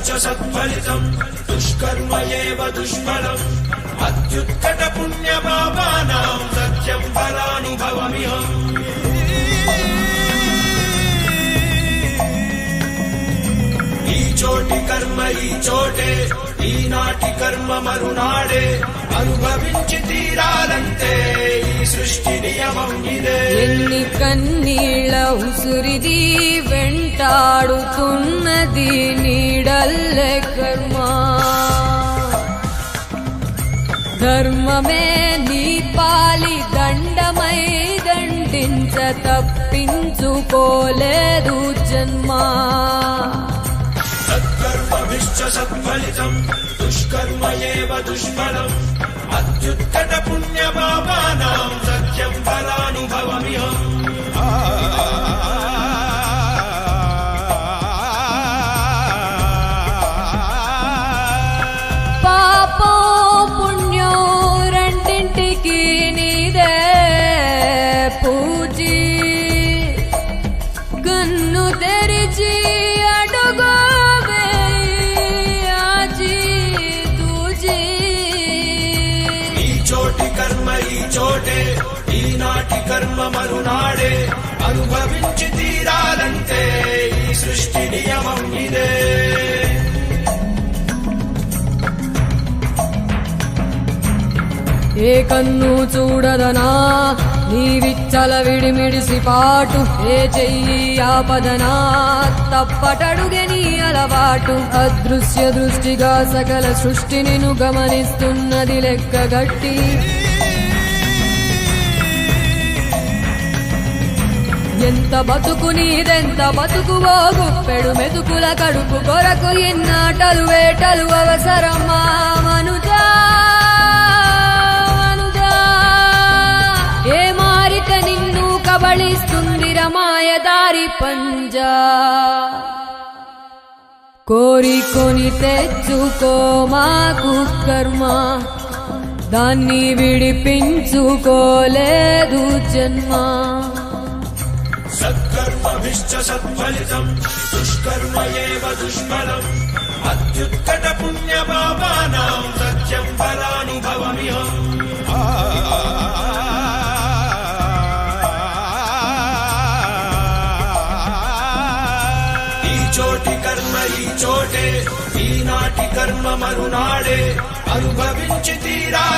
సత్కర్మభిశ్చ సత్ఫలితం దుష్కర్మ దుష్ఫలం. అత్యుత్కట పుణ్య పాపానాం సత్యం ఫలానుభవమిహం. ఈ చోటి కర్మ ఈ చోటే ఈనాటి కర్మ మరునాడే. అనుభవించి తీరాలంటే ఈ సృష్టి నియమం ఇదే. కన్నీళ్ళ ఉసురిది వెంటాడుతున్నది నీడల్లే కర్మ. ధర్మమే నీ పాలి దండమై దండించ తప్పించుకోలేదు జన్మా. సత్కర్మభిశ్చ సత్ఫలితం దుష్కర్మ ఏవ దుష్ఫలం అత్యుత్త చోటి ఈ చోటే. ఈనాటి కర్మ మరునాడే. అనుభవించి తీరాలంటే ఈ సృష్టి నియమం ఇదే. ఏ కన్ను చూడదనా? నీ విచ్చల విడిమిడిసి పాటు ఏ చెయ్యి ఆపదనా? తప్పటడుగే నీ అలవాటు. అదృశ్య దృష్టిగా సకల సృష్టిని ను గమనిస్తున్నది లెక్కగట్టి ఎంత బతుకు నీదెంత బతుకు గుప్పెడు మెతుకుల కడుపు కొరకు ఇన్నాటలు వేటలు అవసరమా? మనుజా మనుజా. ఏ మారిక నిన్ను కబళిస్తుంది రమాయదారి పంజా? కోరికొని తెచ్చుకో మాకు కర్మ దాన్ని విడిపించుకోలేదు జన్మ. సత్కర్మభిశ్చ సత్ఫలితం. దుష్కర్మ ఏవ దుష్ఫలం. అత్యుత్కట పుణ్య పాపానాం సత్యం ఫలానుభవమిహం. ఈ చోటి కర్మ ఈ చోటే. ఈనాటి కర్మ మరునాడే. అనుభవించి తీరా